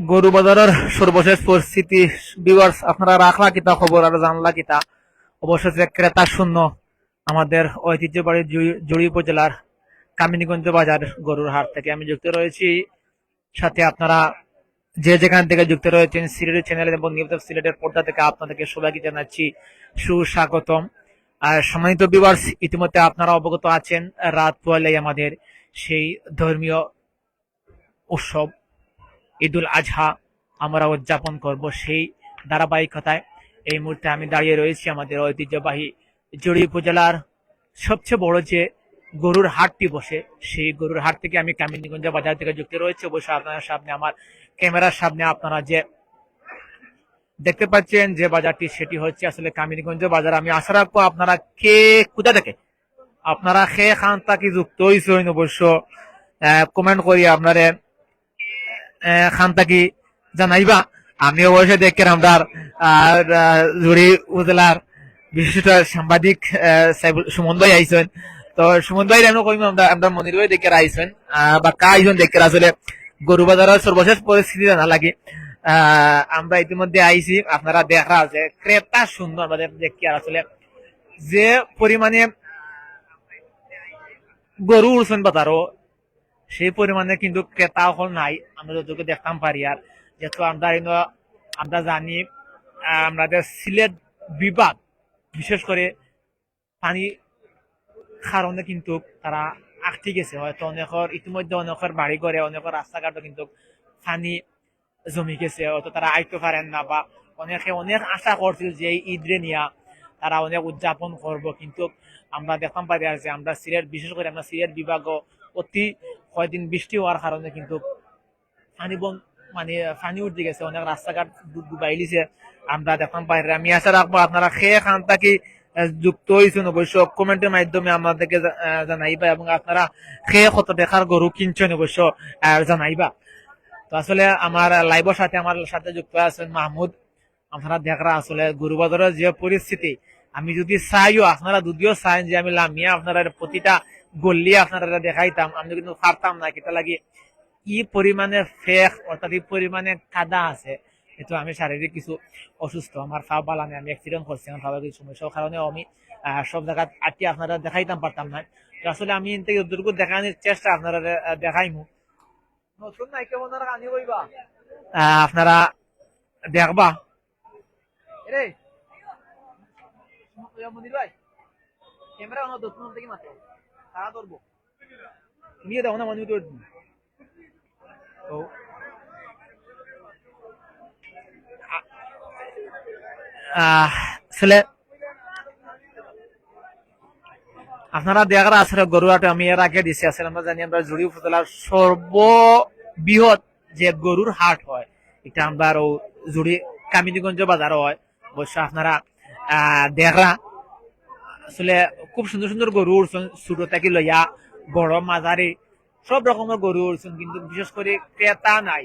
গরু বাজারের সর্বশেষ পরিস্থিতি ভিউয়ার্স আপনারা রাখলা কিতা খবর আর জানলা কিতা? অবশেষে ক্রেতা শূন্য, আমাদের ঐতিহ্যবাড়ি জুড়ি- উপজেলার কামিনীগঞ্জ বাজার গরুর হাট থেকে আমি যুক্ত রয়েছি। সাথে আপনারা যে যেখান থেকে যুক্ত রয়েছেন সিলেটের চ্যানেল এবং নিউজ সিলেটের পর্দা থেকে আপনাদেরকে সবাইকে জানাচ্ছি সুস্বাগতম। আর সম্মানিত বিভার্স ইতিমধ্যে আপনারা অবগত আছেন, রাত পয়লাই আমাদের সেই ধর্মীয় উৎসব। ঈদুল আজহা আমরা উদযাপন করব সেই ধারাবাহিকতায়। এই মুহূর্তে আমি দাঁড়িয়ে রয়েছি আমাদের ঐতিহ্যবাহী জড়ি উপজেলার সবচেয়ে বড় যে গরুর হাটটি বসে, সেই গরুর হাট থেকে আমি কামিনীগঞ্জ বাজার থেকে যুক্ত রয়েছে। অবশ্যই আপনার সামনে আমার ক্যামেরার সামনে আপনারা যে দেখতে পাচ্ছেন যে বাজারটি, সেটি হচ্ছে আসলে কামিনীগঞ্জ বাজার। আমি আশা রাখব আপনারা কে কোথা থেকে? আপনারা খে খান তাকে যুক্ত হয়েছেন অবশ্য কমেন্ট করি আপনারে খান তাকি জানাইবা। আমি অবশ্যই দেখি আমরা জুড়ি উপজেলার বিশিষ্ট সাংবাদিক সুমন ভাই আইসেন তো সুমন ভাই আমি কইম, আমরা আমরা মনির ভাই দেখে আইসেন বা কা আইসেন দেখে আসলে। গরু বাজারের সর্বশেষ পরিস্থিতি জানা লাগে। আমরা ইতিমধ্যে আইছি, আপনারা দেখা আছে ক্রেতা সুন্দর, আমাদের দেখি আসলে। যে পরিমাণে গরু উড়ছেন বাজারও সেই পরিমাণে কিন্তু ক্রেতা হল নাই। আমরা যতটুকু দেখতাম পারি আর যেহেতু আমরা আমরা জানি আমাদের সিলেট বিভাগ, বিশেষ করে পানি কারণে কিন্তু তারা আটকে গেছে। হয়তো অনেকের ইতিমধ্যে অনেকের বাড়ি করে অনেকের রাস্তাঘাটও কিন্তু পানি জমি গেছে। হয়তো তারা আইতে পারেন না বা অনেকে অনেক আশা করছিল যে এই ঈদরে নিয়া তারা অনেক উদযাপন করব। কিন্তু আমরা দেখতাম পারি আছে আমরা সিলেট, বিশেষ করে আমরা সিলেট বিভাগও অতি কয়দিন বৃষ্টি হওয়ার কারণে কিন্তু পানি বন মানে পানি উঠে গেছে। অনেক রাস্তাঘাট ডু- ডুবাই লিছে আমরা দেখতাম বাইরে আমি আশা রাখব আপনারা খেয়ে খান থাকি যুক্ত হয়েছেন অবশ্য কমেন্টের মাধ্যমে আমাদেরকে জানাইবা এবং আপনারা খেয়ে কত দেখার গরু কিনছেন অবশ্য জানাইবা। তো আসলে আমার লাইভের সাথে আমার সাথে যুক্ত আছেন মাহমুদ। আপনারা দেখরা আসলে গরু বাজারের যে পরিস্থিতি আমি যদি চাইও, আপনারা যদিও চাইন যে আমি লামিয়া, আপনারা প্রতিটা গল্লি আপনারা দেখাইতাম, আমি কিন্তু পারতাম না কেটা লাগি ই পরিমাণে ফেক, অর্থাৎ এই পরিমাণে কাদা আছে কিন্তু আমি শারীরিক কিছু অসুস্থ আমার ফা বালানে আমি অ্যাক্সিডেন্ট করছি আমার ফাবার কিছু সমস্যার কারণে আমি সব জায়গা আটটি আপনারা দেখাইতাম পারতাম না আসলে আমি থেকে যতটুকু দেখানোর চেষ্টা আপনারা দেখাইমু। নতুন নাই কেমন আনি কইবা আপনারা দেখবা। রে মনির ভাই ক্যামেরা অন্য দোকান থেকে মাত্র তারা ধরবো। নিয়ে দাও না মনির তো আসলে আপনারা দেখার আসলে গরুয়াটা আমি এর আগে দিছি আসলে আমরা জানি আমরা জুড়ি উপজেলার সর্ববৃহৎ যে গরুর হাট হয়, এটা আমরা আরও জুড়ি কামিনীগঞ্জ বাজারও হয়। অবশ্য আপনারা, আহ দেখা আসলে খুব সুন্দর সুন্দর গরু উঠছেন ছোট থেকে লইয়া, বড়, মাঝারি, সব রকমের গরু উঠছেন কিন্তু বিশেষ করে ক্রেতা নাই।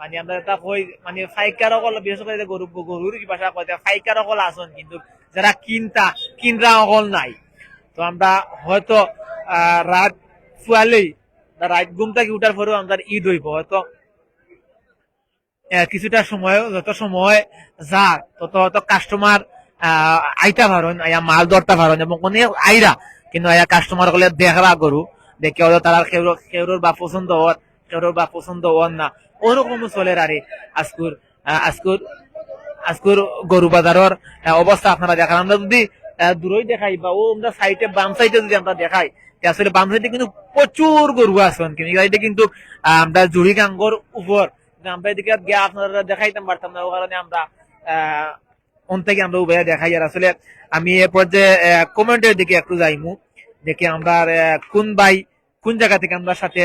মানে আমরা এটা কই মানে ফাইকার অকল বিশেষ করে গরু গরুর কি ভাষা কয় ফাইকার অকল আছেন, কিন্তু যারা কিনতা কিনরা অকল নাই। তো আমরা হয়তো রাত ফুয়ালেই রাত ঘুম থেকে উঠার পরেও আমাদের ঈদ হইব, হয়তো কিছুটা সময়, যত সময় যা তত হয়তো কাস্টমার আইতা পারেন আয়া মাল ধরতে পারেন এবং অনেক আইরা কিন্তু আয়া কাস্টমারগুলো দেখরা গরু দেখে হয়তো তারা কেউর বা পছন্দ হওয়ার কেউর বা পছন্দ হওয়ার না। ওরকম চলে আরে আজকুর আজকুর আজকুর গরু বাজারের অবস্থা আপনারা দেখান আমরা যদি দূরই দেখাই বা ও আমরা সাইডে বাম সাইডে যদি আমরা দেখাই আসলে বাম সাইডে কিন্তু প্রচুর গরু আছেন। কিন্তু এই কিন্তু আমরা জুড়ি গাঙ্গর উপর আমরা এদিকে গিয়ে আপনারা দেখাইতাম পারতাম না ও কারণে আমরা অন থেকে আমরা উভয় দেখাই, আর আসলে আমি এরপর যে কমেন্টের দিকে একটু যাইমু দেখি আমরা কোন ভাই কোন জায়গা থেকে আমরা সাথে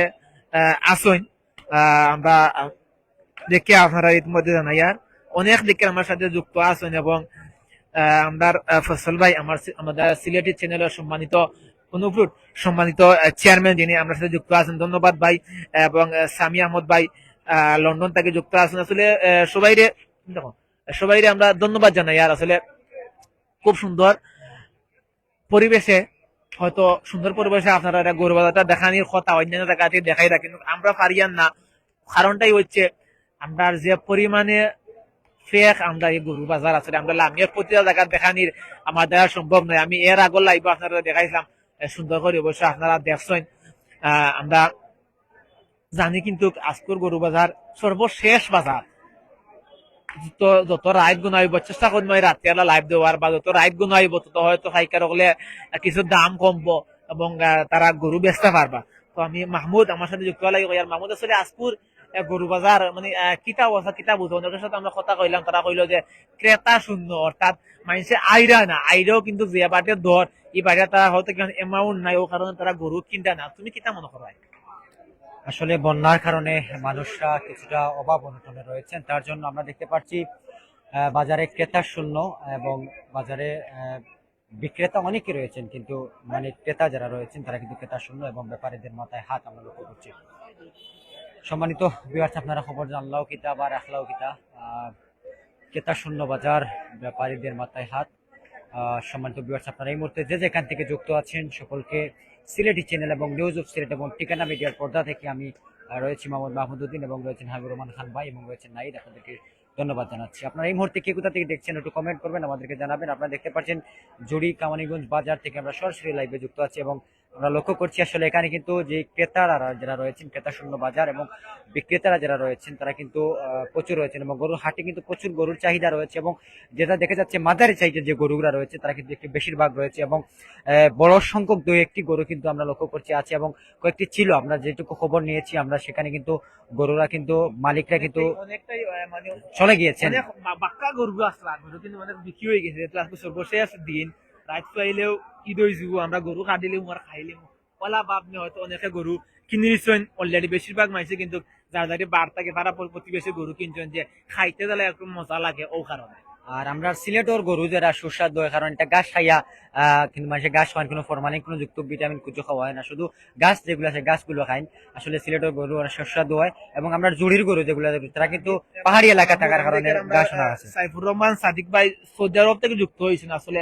আসইন আমরা দেখে আপনারা ইতিমধ্যে জানাই, আর অনেক দিকে আমার সাথে যুক্ত আছেন এবং আমরা ফসল ভাই, আমার আমাদের সিলেটি চ্যানেলের সম্মানিত অনুফ্রুট সম্মানিত চেয়ারম্যান যিনি আমার সাথে যুক্ত আছেন, ধন্যবাদ ভাই, এবং সামি আহমদ ভাই লন্ডন থেকে যুক্ত আছেন। আসলে সবাই রে, দেখো সবাই আমরা ধন্যবাদ জানাই। আর আসলে খুব সুন্দর পরিবেশে, হয়তো সুন্দর পরিবেশে আপনারা এটা গরু বাজারটা দেখানির কথা, অন্যান্য জায়গা থেকে দেখাই না কিন্তু আমরা পারিয়ান না। কারণটাই হচ্ছে, আমরা যে পরিমাণে ফেক আমরা এই গরু বাজার আছে, আমরা লামিয়ার প্রতিটা জায়গা দেখানির আমার দ্বারা সম্ভব নয়। আমি এর আগর লাইভ আপনারা দেখাইছিলাম সুন্দর করে অবশ্য আপনারা দেখছেন। আমরা জানি কিন্তু আজকুর গরু বাজার সর্বশেষ বাজার। যত রাইট গুণ আইব চেষ্টা করব এই রাতে লাইভ দেওয়ার বা যত রাইট গুণ আইব তত হয়তো হাইকার হলে কিছু দাম কমবো এবং তারা গরু বেচতে পারবা তো আমি মাহমুদ আমার সাথে যুক্ত লাগে আর মাহমুদ আসলে আজকুর আহ, গরু বাজার মানে আহ, কিতা অবস্থা কিতা বুঝো অনেকের সাথে আমরা কথা কইলাম। তারা কইলো যে ক্রেতা শূন্য অর্থাৎ মানুষে আইরা না। আইরাও কিন্তু যে বাটে দর এই বাটে তারা হয়তো এমাউন্ট নাই ও কারণে তারা গরু কিনতে না। তুমি কিতা মনে করো আসলে বন্যার কারণে মানুষরা কিছুটা অভাব অনটনে রয়েছেন। তার জন্য আমরা দেখতে পাচ্ছি বাজারে ক্রেতা শূন্য এবং বাজারে বিক্রেতা অনেকে রয়েছেন, কিন্তু মানে ক্রেতা যারা রয়েছেন, তারা কিন্তু ক্রেতা শূন্য এবং ব্যাপারীদের মাথায় হাত আমরা লক্ষ্য করছি। সম্মানিত বিয়ার্স আপনারা খবর জানলাও কিতা বা রাখলাও কিতা ক্রেতা শূন্য বাজার, ব্যাপারীদের মাথায় হাত। সম্মানিত বিয়ার্স আপনারা এই মুহূর্তে যে যেখান থেকে যুক্ত আছেন, সকলকে সিলেটি চ্যানেল এবং নিউজ অফ সিলেট এবং ঠিকানা মিডিয়ার পর্দা থেকে আমি রয়েছি মোহাম্মদ মাহমুদুদ্দিন এবং রয়েছেন হাবিবুর রহমান খান ভাই এবং রয়েছেন নাইদ আপনাদেরকে ধন্যবাদ জানাচ্ছি। আপনারা এই মুহূর্তে কে কোথা থেকে দেখছেন একটু কমেন্ট করবেন, আমাদেরকে জানাবেন। আপনারা দেখতে পাচ্ছেন জুড়ি কামানিগঞ্জ বাজার থেকে আমরা সরাসরি লাইভে যুক্ত আছি এবং আমরা লক্ষ্য করছি আসলে এখানে কিন্তু যে ক্রেতারা যারা রয়েছেন ক্রেতা শূন্য বাজার এবং বিক্রেতারা যারা রয়েছেন তারা কিন্তু প্রচুর রয়েছেন এবং গরুর হাটে কিন্তু প্রচুর গরুর চাহিদা রয়েছে এবং যেটা দেখা যাচ্ছে মাদারি সাইজের যে গরুগুলা রয়েছে তারা কিন্তু একটি বেশিরভাগ রয়েছে এবং আহ, বড় সংখ্যক দু একটি গরু কিন্তু আমরা লক্ষ্য করছি আছে এবং কয়েকটি ছিল আমরা যেটুকু খবর নিয়েছি আমরা সেখানে কিন্তু গরুরা কিন্তু মালিকরা কিন্তু অনেকটাই মানে চলে গিয়েছেন। অনেক বাক্কা গরু আসলা কিন্তু মানে বিক্রি হয়ে গেছে সর্বশেষ দিন রাত পাইলেও ঈদ হয়ে যাব আমরা গরু কাটিলেও আর খাইলেও ওলা বাপনি হয়তো অনেকে গরু কিনে নিচ্ছেন অলরেডি বেশিরভাগ মানুষে কিন্তু যার যারা বার থাকে তারা প্রতিবেশী গরু কিনছেন যে খাইতে গেলে একটু মজা লাগে ও কারণে আর আমরা সিলেটর গরু যারা সুস্বাদু হয় কারণ এটা গাছ খাইয়া কিন্তু মানুষের গাছ খাওয়ান কোনো ফরমালিন কোনো যুক্ত ভিটামিন কিছু খাওয়া হয় না। শুধু গাছ যেগুলো আছে গাছগুলো খাইন আসলে সিলেটর গরু অনেক সুস্বাদু হয় এবং আমরা জুড়ির গরু যেগুলো তারা কিন্তু পাহাড়ি এলাকা থাকার কারণে গাছ না আছে। সাইফুর রহমান সাদিক ভাই সৌদি আরব থেকে যুক্ত হয়েছেন। আসলে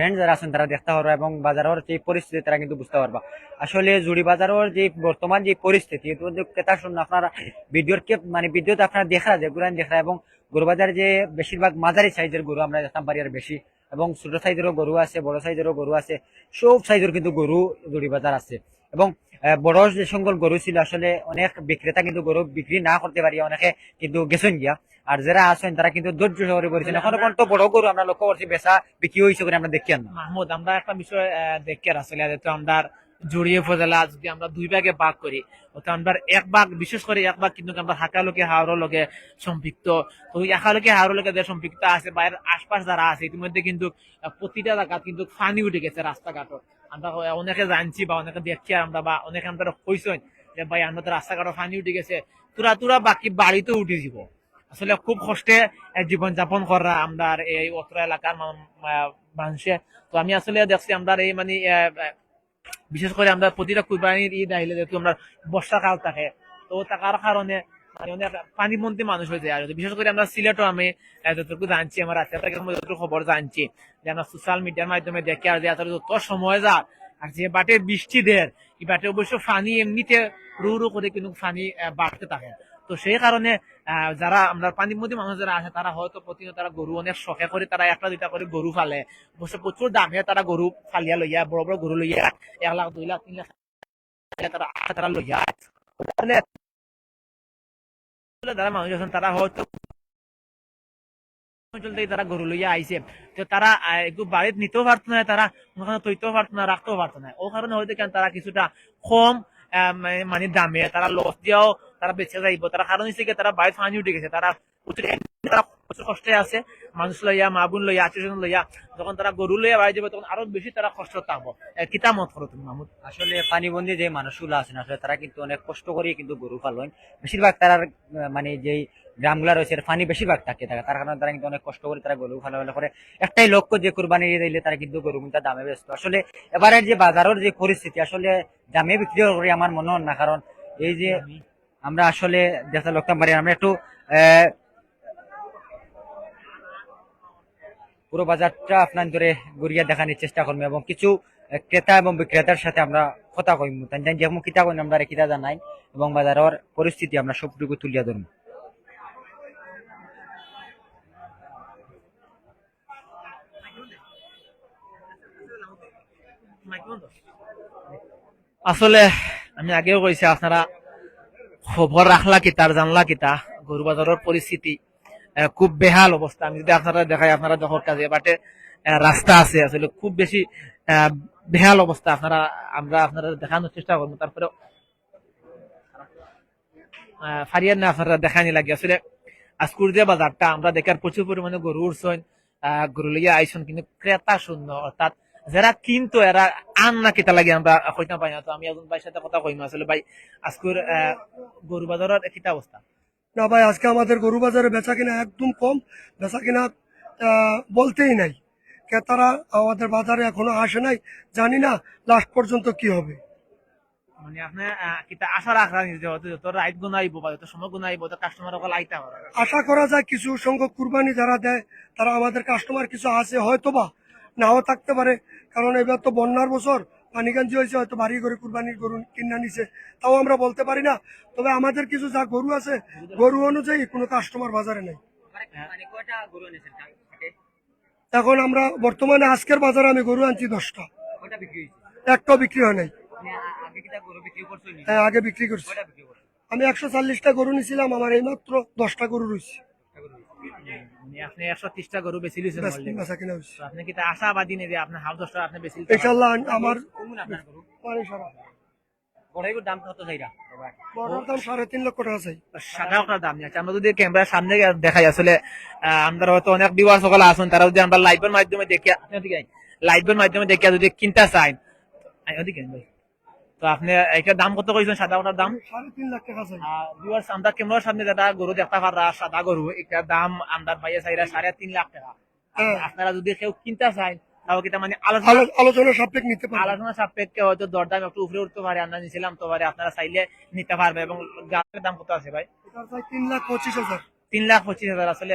ফ্রেন্ড যারা আছেন, তারা দেখতে পারবা এবং বাজারের যে পরিস্থিতি, তারা কিন্তু বুঝতে পারবা। আসলে জুড়ি বাজারের যে বর্তমান যে পরিস্থিতি ক্রেতা শুনুন, আপনারা ভিডিওর কে মানে ভিডিওতে আপনারা দেখা যায় গুরান দেখা এবং গরু বাজারে যে বেশিরভাগ মাঝারি সাইজের গরু আমরা দেখতাম পারি আর বেশি এবং ছোট সাইজেরও গরু আছে, বড় সাইজেরও গরু আছে, সব সাইজের কিন্তু গরু জুড়ি বাজার আছে। এবং বড় যে সংখ্যক গরু ছিল আসলে অনেক বিক্রেতা কিন্তু গরু বিক্রি না করতে পারি অনেকে কিন্তু গেছেন গিয়া। আর যারা আছেন তারা কিন্তু ধৈর্য সহকারে করেছেন এখন পর্যন্ত বড় গরু আমরা লক্ষ্য করছি বেচা বিক্রি হয়েছে করে আমরা দেখি না মাহমুদ আমরা একটা বিষয় দেখি আসলে যেহেতু আমরা জড়িয়ে ফজলা যদি আমরা দুই ভাগে ভাগ করি তো আমরা এক ভাগ বিশেষ করে এক ভাগ কিন্তু আমরা হাকালোকে হাওড়ের লগে সম্পৃক্ত। তো একালোকে হাওড়ের লগে যে সম্পৃক্ত আছে বাইরের আশপাশ যারা আছে ইতিমধ্যে কিন্তু প্রতিটা জায়গা কিন্তু ফানি উঠে গেছে রাস্তাঘাটও আমরা অনেকে জানছি বা অনেকে দেখছি আমরা বা অনেকে আমরা কইছেন যে ভাই আমরা তো রাস্তাঘাটও ফানি উঠে গেছে। তুরা তুরা বাকি বাড়িতে উঠে যাব। আসলে খুব কষ্টে জীবন যাপন করা আমরা এই অত্র এলাকার মানুষে তো আমি আসলে দেখছি আমরা এই মানে বিশেষ করে আমরা প্রতিটা কুরবানির ঈদ আহিলে যেহেতু আমরা বর্ষাকাল থাকে, তো থাকার কারণে মানে পানিবন্দি মানুষ হয়ে যায়। আর বিশেষ করে আমরা সিলেটও আমি যতটুকু জানছি, আমার রাতে থেকে যতটুকু খবর জানছি, যে আমরা সোশ্যাল মিডিয়ার মাধ্যমে দেখে আর যে আসলে যত সময় যা আর যে বাটে বৃষ্টি দের এই বাটে অবশ্য ফানি এমনিতে রু রু করে কিন্তু ফানি বাড়তে থাকে। তো সেই কারণে যারা আমরা পানিবন্দি মানুষ যারা আছে, তারা হয়তো প্রতিদিন তারা গরু অনেক শখে করে তারা একটা দুইটা করে গরু ফালে। অবশ্য প্রচুর দামে তারা গরু ফালিয়া লইয়া, বড় বড় গরু লইয়া এক লাখ, দুই লাখ, তিন লাখ, তারা তারা লইয়া। যারা মানুষ তারা হয়তো তারা গরু লইয়া আইছে তো তারা একটু বাড়িতে নিতেও পারতো না তারা তৈতেও পারতো না রাখতেও পারতো না ও কারণে হয়তো কেন তারা কিছুটা কম মানে- মানে দামে, তারা লস দিয়েও তারা বেঁচে যাইব তারা কারণ হিসেবে তারা বাড়িতে ফানি উঠে গেছে, তারা তারা প্রচুর কষ্টে আছে। মানুষ লইয়া মা বোন লইয়া আত্মীয় স্বজন লইয়া যখন তারা গরু লইয়া বাড়ি যাবে তখন আরও বেশি তারা কষ্ট থাকব কিতা মত করো তুমি মাহমুদ আসলে পানিবন্দি যে মানুষগুলো আছেন আসলে তারা কিন্তু অনেক কষ্ট করে কিন্তু গরু পালন। বেশিরভাগ তারা মানে যেই গ্রামগুলা রয়েছে পানি বেশিরভাগ থাকে তারা তার কারণে তারা কিন্তু অনেক কষ্ট করে তারা গরু ভালো ভালো করে। একটাই লক্ষ্য যে কুরবানি দিলে তারা কিন্তু গরু কিন্তু দামে ব্যস্ত। আসলে এবারের যে বাজারের যে পরিস্থিতি আসলে দামে বিক্রি করি আমার মনে হয় না কারণ এই যে আমরা আসলে দেখা লক্ষ্য পারি আমরা একটু আহ, পুরো বাজারটা আপনার ধরে ঘুরিয়ে দেখানোর চেষ্টা করব এবং কিছু ক্রেতা এবং বিক্রেতার সাথে আমরা কথা কইম। যেমন কিতা কইন আমরা, কিতা জানাই এবং বাজারের পরিস্থিতি আমরা সবটুকু তুলিয়া ধরবো আসলে আমি আগেও কইছি, আপনারা খবর রাখলা কিতার জানলা কিতা, গরু বাজারের পরিস্থিতি খুব বেহাল অবস্থা। আমি যদি আপনারা দেখাই, আপনারা যখন কাজে বাটে রাস্তা আছে, আসলে খুব বেশি বেহাল অবস্থা। আপনারা, আমরা আপনারা দেখানোর চেষ্টা করব। তারপরে ফারিয়ার না, আপনারা দেখানি লাগে। আসলে আজকুর যে বাজারটা আমরা দেখার প্রচুর পরিমাণে গরু উঠছেন গরু লইয়া আইসন কিন্তু ক্রেতা শূন্য অর্থাৎ, যারা কিন্তু, এরা আন না কেতা লাগে আমরা কইতে পাই না। তো আমি একজন ভাইয়ের সাথে কথা কইম, আসলে ভাই, আজকুর গরু বাজারের কিতা অবস্থা? না ভাই আজকে আমাদের গরু বাজারে বেচা কিনা একদম কম। বেচা কিনা বলতেই নাই। ক্রেতারা আমাদের বাজারে এখনও আসে নাই। জানি না লাস্ট পর্যন্ত কি হবে। মানে আপনি কিতা আশা রাখা যত রাইট গুনাইব বা যত সময় গুনাইব তো কাস্টমার সকল আইতা পারে আশা করা যায় কিছু সংখ্যক কুরবানি যারা দেয় তারা আমাদের কাস্টমার কিছু আছে হয়তো বা নাও থাকতে পারে। কারণ এবার তো বন্যার বছর পানিগঞ্জি হয়েছে, হয়তো বাড়ি করে কুরবানির গরু কিনা নিছে। তাও আমরা বলতে পারি না। তবে আমাদের কিছু যা গরু আছে, গরু অনুযায়ী কোনো কাস্টমার বাজারে নেই। এখন আমরা বর্তমানে আজকের বাজারে আমি গরু আনছি দশটা। একটাও বিক্রি হয় নাই। হ্যাঁ আগে বিক্রি করছি। আমি একশো চল্লিশটা গরু নিছিলাম, আমার এইমাত্র দশটা গরু রয়েছে। আপনি একশো ত্রিশটা গরু বেশি লিছেন আপনি কিতা আশাবাদী নেই যে আপনার হাফ দশটা আপনি বেশি ইনশাল্লাহ আমার দেখাই আসলে আমরা হয়তো অনেক বিবার সকল আছেন তারা যদি আমরা লাইভের মাধ্যমে দেখিয়া লাইভের মাধ্যমে দেখিয়া যদি কিনতে চাই ওদিকে। তো আপনি এটা দাম কত কইছেন? সাদা ওটার দাম? ভিউয়ার্স আমরা ক্যামেরার সামনে যেটা গরু দেখতে পারা সাদা গরু এটার দাম চাইরা সাড়ে তিন লাখ টাকা। হ্যাঁ। আপনারা যদি কেউ কিনতে চান তাও কিতা মানে আলোচনা আলোচনা সাপেক্ষ নিতে পারবেন আলোচনা সাপেক্ষে হয়তো দরদাম একটু উপরে উঠতে পারে আমরা নিছিলাম তো পারে আপনারা চাইলে নিতে পারবে এবং গাছের দাম কত আছে ভাই? তিন লাখ পঁচিশ হাজার। তিন লাখ পঁচিশ হাজার আসলে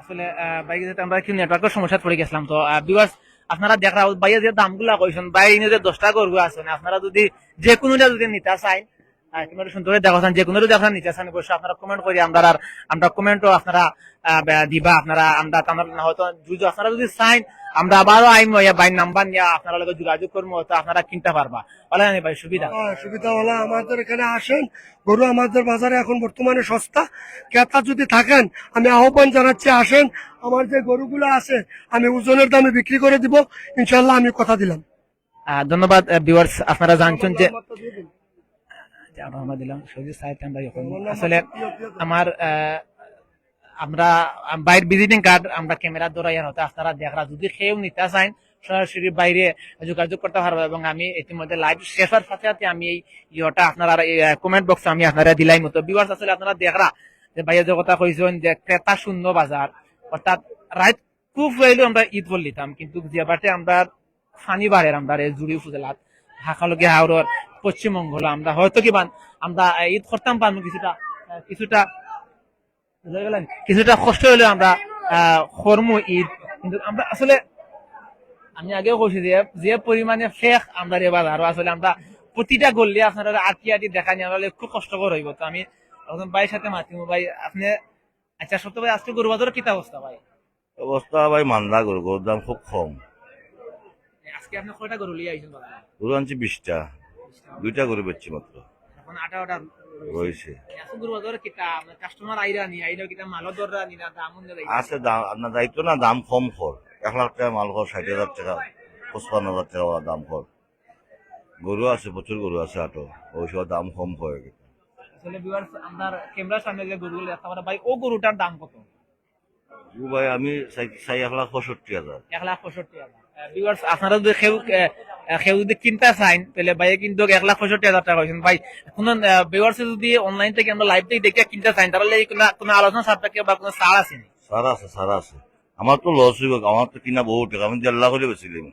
আসলে বাইক আমরা কি নেটওয়ার্কের সমস্যা পড়ে গেছিলাম তো বিকজ আপনারা দেখা বাইরে যে দামগুলা কইছেন বাইরে যে দশটা গরু আছেন আপনারা যদি যে কোনোটা যদি নিতে চাই কিংবা সুন্দর দেখাচ্ছেন যে কোনো যদি আপনারা নিতে চান অবশ্যই আপনারা কমেন্ট করি আমরা আর আমরা কমেন্টও আপনারা দিবা আপনারা আমরা আমরা হয়তো যদি আপনারা যদি চাইন আমরা আবারও আইম বাইর নাম্বার নিয়ে আপনারা লগে যোগাযোগ করব তো আপনারা কিনতে পারবা। বলে না ভাই সুবিধা? হ্যাঁ, সুবিধা হলো আমাদের এখানে আসেন গরু আমাদের বাজারে এখন বর্তমানে সস্তা। ক্রেতা যদি থাকেন আমি আহ্বান জানাচ্ছি আসেন আমার যে গরুগুলো আছে আমি ওজনের দামে বিক্রি করে দিব। ইনশাল্লাহ আমি কথা দিলাম। ধন্যবাদ ভিউয়ার্স আপনারা জানছেন যে আমরা দিলাম সবজি সাইড আমরা আসলে আমার আমরা বাইর ভিজিটিং কার্ড আমরা ক্যামেরা ধরাই হতে আপনারা দেখরা যদি কেউ নিতে চান সরাসরি বাইরে যোগাযোগ করতে পারব এবং আমি ইতিমধ্যে লাইভ শেষের সাথে সাথে আমি এই ইয়েটা আপনারা কমেন্ট বক্সে আমি আপনারা দিলাই মতো। বিভার্স আসলে আপনারা দেখরা যে বাইরে যে কথা কইছেন যে ক্রেতা শূন্য বাজার অর্থাৎ রাইট খুব হইলেও আমরা ঈদ বললিতাম কিন্তু যে বাটে আমরা ফানি বাড়ের আমরা এই জুড়ি উপজেলাত হাকালগে হাওড়র পশ্চিমবঙ্গ হলো। আমরা হয়তো কিমান আমরা ঈদ করতাম পারব কিছুটা কিছুটা গেলেন? কিছুটা কষ্ট হলে আমরা আহ, কর্ম ঈদ। কিন্তু আমরা আসলে আমি আগেও কইছি যে যে পরিমাণে ফেক আমরা এবার আরও আসলে আমরা প্রতিটা গল্লি আপনারা আটি আটি দেখা নিয়ে আমরা খুব কষ্টকর হইব তো আমি একজন ভাইয়ের সাথে মাতিমু ভাই আপনি আচ্ছা সত্য ভাই আজকে গরু বাজারের কিতা অবস্থা ভাই? অবস্থা ভাই মান্দা গরু গরুর দাম খুব কম। আজকে আপনি কয়টা গরু লিয়ে আইছেন? গরু আনছি বিশটা। দুইটা গরু বেচছি মাত্র। রয়েছে। আছে দাম আপনার দায়িত্ব না দাম কম কর। এক লাখ টাকা মাল কর ষাট হাজার টাকা পঁচপান্ন হাজার টাকা দাম কর। গরু আছে প্রচুর গরু আছে আটো ওই সব দাম কম হয় আসলে ভিউয়ার্স আপনার ক্যামেরার সামনে যে গরুগুলো দেখতে পারে ভাই ও গরুটার দাম কত? ও ভাই আমি চাই এক লাখ পঁয়ষট্টি হাজার। এক লাখ পঁয়ষট্টি হাজার। ভিউয়ার্স আপনারা যদি কেউ কেউ যদি কিনতে চাইন তাহলে কিন্তু এক লাখ পঁয়ষট্টি হাজার টাকা হয়েছেন ভাই কোনো ভিউয়ার্স যদি অনলাইন থেকে আমরা লাইভ থেকে দেখে কিনতে চাইন তাহলে কোনো কোনো আলোচনা সাপেক্ষে বা কোনো ছাড় আছে? সারা আছে সারা আছে। আমার তো লস হইব আমার তো কিনা বহু টাকা আমি দেড় লাখ হইলে বেছিলাম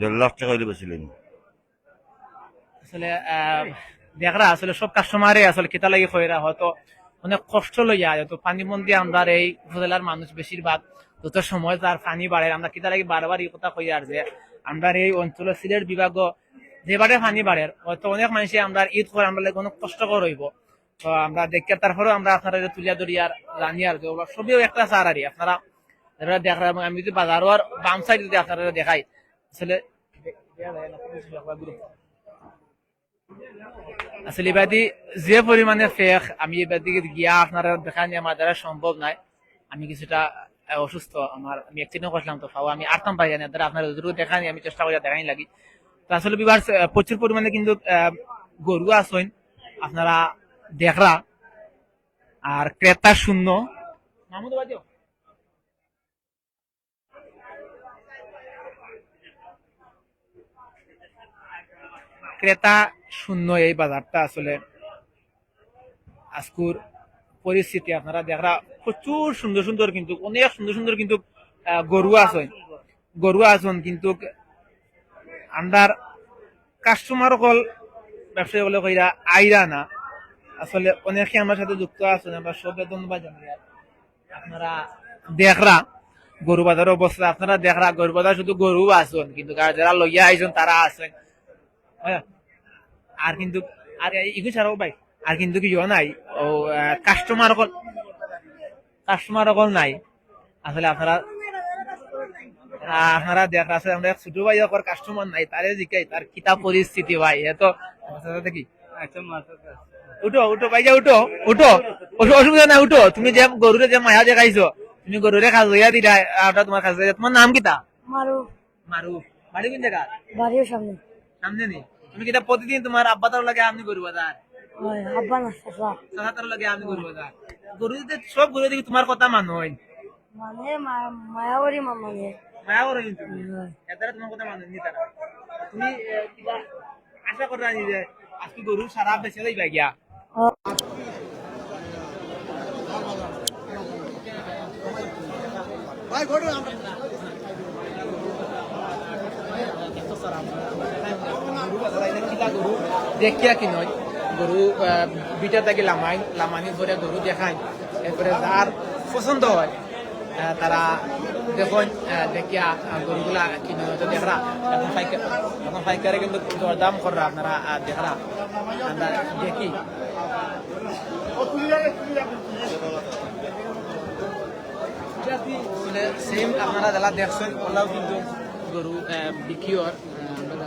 দেড় লাখ টাকা হইলে বেছিলাম আসলে দেখরা আসলে সব কাস্টমারে আসলে কেতা লাগে হয়রা হয়তো অনেক কষ্ট লইয়া হয়তো পানি মন্দি আমরা এই উপজেলার মানুষ বেশিরভাগ। যত সময় তার পানি বাড়ে, আমরা কেতা লাগে বারবার এই কথা কই আর যে, আমরা এই অঞ্চলের সিলেট বিভাগ যেবারে পানি বাড়ে হয়তো অনেক মানুষে আমরা ঈদ করে আমরা লাগে অনেক কষ্টকর হইব তো আমরা দেখে তারপরেও আমরা আপনারা তুলিয়া ধরি আর জানি আর যে ওগুলো সবই একটা সার আরই আপনারা দেখা, আমি যদি বাজারও আর বাম সাইড যদি আপনারা দেখাই, আসলে আসলে যে পরিমাণে ফেক আমি গিয়া আপনারা দেখা নিয়ে আমার দ্বারা সম্ভব নাই। আমি কিছুটা অসুস্থ আমার। আমি অ্যাক্সিডেন্ট করলাম তো, ফাও আমি আরতাম পাই জানি দ্বারা আপনারা যতটুকু দেখা নিয়ে আমি চেষ্টা করি, দেখাই লাগি। তো আসলে বিবার প্রচুর পরিমাণে কিন্তু গরু আসেন আপনারা দেখরা। আর ক্রেতা শূন্য। ক্রেতা শূন্য এই বাজারটা আসলে। আজকুর পরিস্থিতি, আপনারা দেখরা প্রচুর সুন্দর সুন্দর কিন্তু, অনেক সুন্দর সুন্দর কিন্তু গরু আছে। গরু আছেন কিন্তু আন্ডার কাস্টমার কল ব্যবসায়ী বলে কইরা আইরা না। আসলে অনেকে আমার সাথে যুক্ত আছেন, আমরা সব ধন্যবাদ জানাই আপনারা দেখরা গরু বাজারের অবস্থা, আপনারা দেখরা গরু বাজার শুধু গরু আছেন, কিন্তু যারা লইয়া আইছেন, তারা আছেন। হ্যাঁ। আর কিন্তু, আর ইগু ছাড়াও ভাই, আর কিন্তু কি নাই। ও কাস্টমার অকল কাস্টমার অকল নাই। আসলে আপনারা আপনারা দেখা আছে আমরা ছোট ভাই অকর কাস্টমার নাই তারে জিকাই তার কিতা পরিস্থিতি ভাই এত দেখি। উঠো উঠো ভাই যা উঠো। উঠো অসুবিধা নাই উঠো। তুমি যে গরুরে যে মায়া দেখাইছো তুমি গরুরে খাজইয়া দিলা ওটা তোমার খাজইয়া তোমার নাম কিতা? মারু মারু বাড়ি কোন জায়গা বাড়ির সামনে। সামনে নি? তুমি কিতা প্রতিদিন তোমার আব্বা তার লাগে আপনি গরু বাজার আব্বা না চাচা চাচা তার লাগে আপনি গরু বাজার গরু দিতে সব গরু দেখি তোমার কথা মানে মায়াবরী মা মানে মায়া করো কিন্তু। এদারা তোমার কথা মানুষ নি তারা তুমি কিবা আশা করো নি যে আজকে গরু সারা বেঁচে যাইবা গিয়া? দেখিয়া কি নয় গরু বিটা থেকে লামাই লামানি ধরে গরু দেখাই এরপরে যার পছন্দ হয় তারা দেখুন দেখিয়া গরুগুলা কিনে হয়তো দেখরা এখন পাইকার এখন পাইকারে কিন্তু দাম কররা আপনারা দেখরা আমরা দেখি। সেম আপনারা যারা দেখছেন ওলাও কিন্তু গরু আহ, বিক্রি আহ, আমরা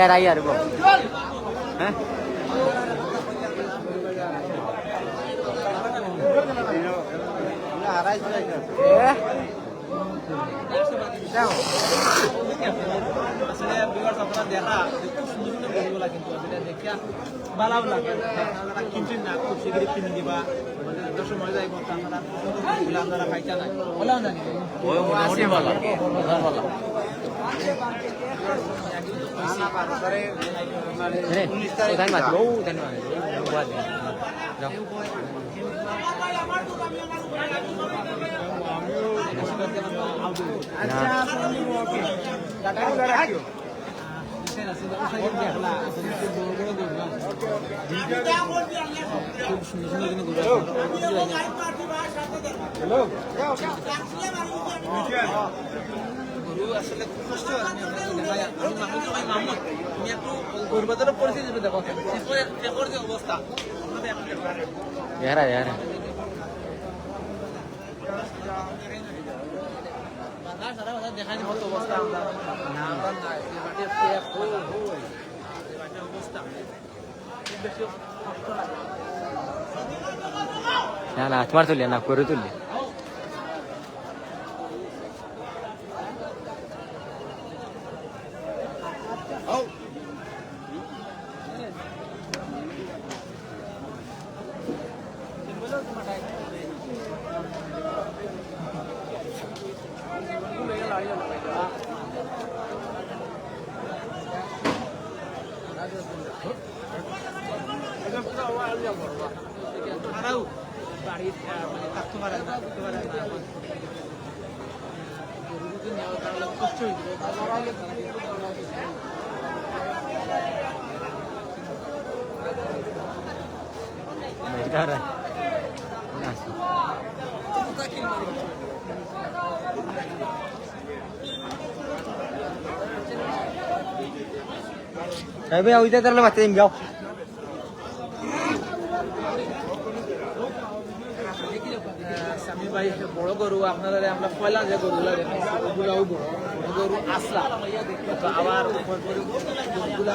আইয়ার আইয়ার গো হ্যাঁ? viewers আপনারা দেখা খুব সুন্দর সুন্দর কিন্তু আসলে ও আসলে খুব কষ্ট আমি আমি মাহমুদ আমি মাহমুদ আমি একটু ওর বদলে পরিচয় দেবে দেখো পেপার যে অবস্থা ইয়ারা ইয়ারা দেখায় কত অবস্থা আমরা না আমরা না অবস্থা না না তোমার তুললে না করে তুললে Đấy আমি ভাই বড় গরু আপনারা আমরা পয়লা যে গরুগুলো ওগুলাও বড় বড় গরু আসলা। তো আবার গরুগুলা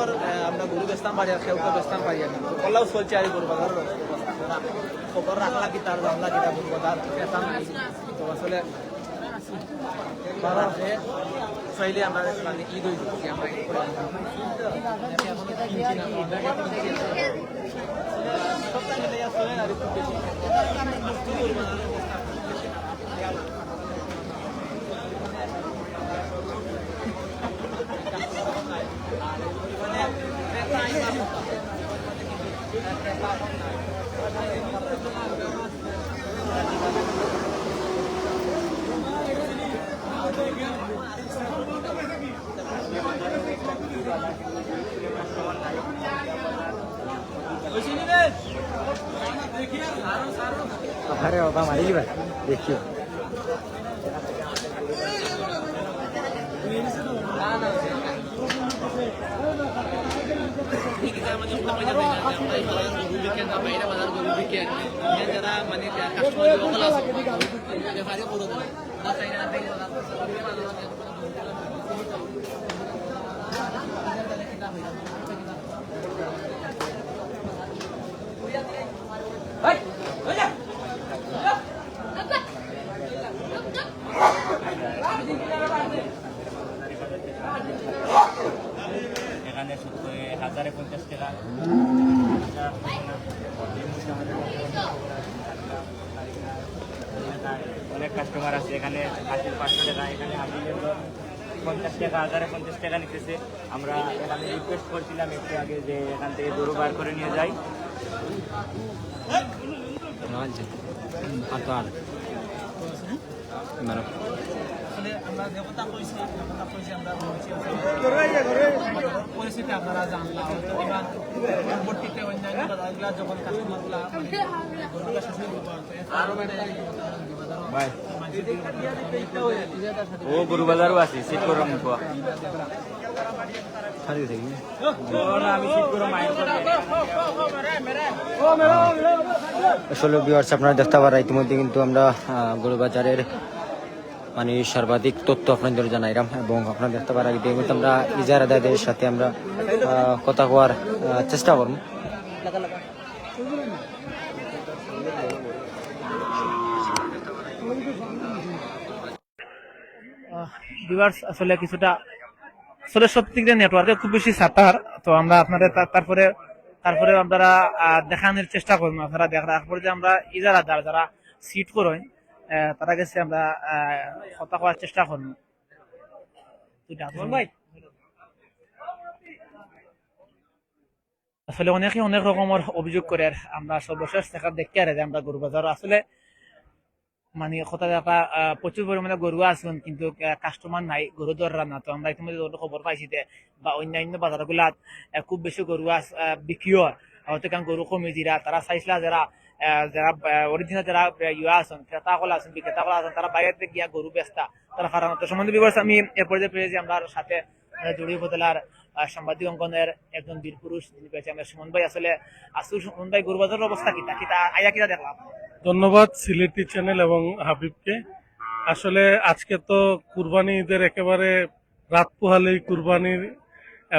খেউকর আমরা গরু বেচতাম পারি আর খেউকর বেচতাম পারি না কল্লাও চলছে আর গরু বাজার খবর রাখলা কি, তার জানলা কি গরু বাজার? বেচতাম তো আসলে বাবা আছে চাইলে আমরা মানে ঈদ হয়ে যাচ্ছি আমরা আর अरे बाबा मारी बात देखियो যারা মানে লোকাল আছে ব্যাপারে করে দেয় না চাই না চাই এখানে হাজারে পঞ্চাশ টাকা অনেক কাস্টমার আছে এখানে আশি পাঁচশো টাকা এখানে আমি পঞ্চাশ টাকা হাজারে পঞ্চাশ টাকা নিতেছে। আমরা এখানে রিকোয়েস্ট করছিলাম একটু আগে যে এখান থেকে গরু বার করে নিয়ে যাই। আর তো আর আমরা দেবতা কইছি দেবতা কইছি আমরা পরিস্থিতি আপনারা জানলা হয়তো এবার পরবর্তীতে অন্যান্য যখন কাস্টমারগুলা গরুগুলা শেষ হয়ে যাবে আরও ভাই মানুষের ও গরু বাজারও আছে সিট করে আসলে ভিউয়ার্স আপনারা দেখতে পারা ইতিমধ্যে কিন্তু আমরা আহ, গরুবাজারের মানে সর্বাধিক তথ্য আপনাদের জানাইলাম এবং আপনারা দেখতে পারা ইতিমধ্যে আমরা ইজারা দাদের সাথে আমরা কথা হওয়ার চেষ্টা করব। ভিউয়ার্স আসলে কিছুটা, আসলে সত্যি নেটওয়ার্কে খুব বেশি সাতার। তো আমরা আপনাদের তারপরে তারপরে আপনারা দেখানোর চেষ্টা করব আপনারা দেখার পরে যে আমরা ইজারা যারা যারা সিট করেন তারা গেছে আমরা কথা করার চেষ্টা করব আসলে অনেকে অনেক রকমের অভিযোগ করে, আমরা সর্বশেষ দেখা দেখতে আর যে আমরা গরু বাজার আসলে মানে কথা দেখা প্রচুর পরিমাণে গরু আছেন কিন্তু কাস্টমার নাই গরু ধরার না তো আমরা ইতিমধ্যে খবর পাইছি যে বা অন্যান্য বাজারগুলাত খুব বেশি গরু আস আহ, বিক্রি হয়। হয়তো কারণ গরু কমে দিরা তারা চাইছিলা যারা যারা অরিজিনাল যারা ইয়া আছেন ক্রেতা কলা আছেন বিক্রেতা কলা আছেন তারা বাইরে গিয়া গরু বেচতা। তারা কারণ তো সম্বন্ধে বিবর্ষ আমি এ পর্যায়ে পেয়েছি আমরা সাথে জড়িয়ে উপজেলার সাংবাদিক অঙ্গনের একজন বীর পুরুষ যিনি পেয়েছি আমরা সুমন ভাই আসলে আসু সুমন ভাই গরু বাজারের অবস্থা কিতা কিতা আয়া কিতা দেখলাম? ধন্যবাদ সিলেটি চ্যানেল এবং হাবিবকে। আসলে আজকে তো কুরবানি ঈদের একেবারে রাত পোহালেই কুরবানির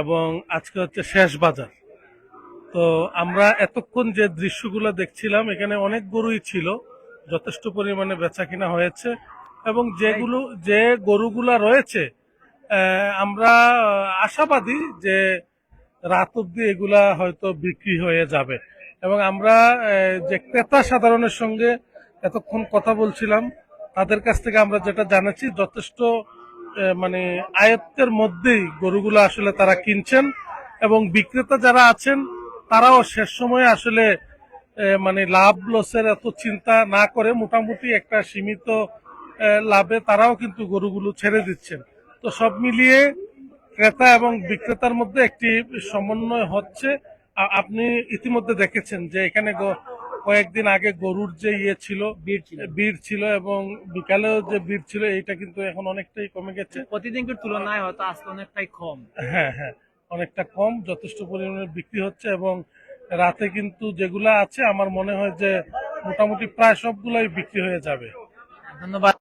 এবং আজকে হচ্ছে শেষ বাজার। তো আমরা এতক্ষণ যে দৃশ্যগুলো দেখছিলাম, এখানে অনেক গরুই ছিল, যথেষ্ট পরিমাণে বেচা কিনা হয়েছে এবং যেগুলো, যে গরুগুলা রয়েছে আমরা আশাবাদী যে রাত অব্দি এগুলা হয়তো বিক্রি হয়ে যাবে। এবং আমরা যে ক্রেতা সাধারণের সঙ্গে এতক্ষণ কথা বলছিলাম, তাদের কাছ থেকে আমরা যেটা জানাচ্ছি, যথেষ্ট মানে আয়ত্তের মধ্যেই গরুগুলো আসলে তারা কিনছেন এবং বিক্রেতা যারা আছেন, তারাও শেষ সময়ে আসলে মানে লাভ লসের এত চিন্তা না করে মোটামুটি একটা সীমিত লাভে তারাও কিন্তু গরুগুলো ছেড়ে দিচ্ছেন। তো সব মিলিয়ে ক্রেতা এবং বিক্রেতার মধ্যে একটি সমন্বয় হচ্ছে। আপনি ইতিমধ্যে দেখেছেন যে এখানে কয়েকদিন আগে গরুর যে ইয়ে ছিল ভিড় ছিল। ছিল এবং বিকালেও যে ভিড় ছিল এইটা কিন্তু এখন অনেকটাই কমে গেছে। প্রতিদিনকার তুলনায় হয়তো আজকে অনেকটাই কম। হ্যাঁ হ্যাঁ অনেকটা কম যথেষ্ট পরিমাণে বিক্রি হচ্ছে এবং রাতে কিন্তু যেগুলা আছে আমার মনে হয় যে মোটামুটি প্রায় সবগুলাই বিক্রি হয়ে যাবে। ধন্যবাদ।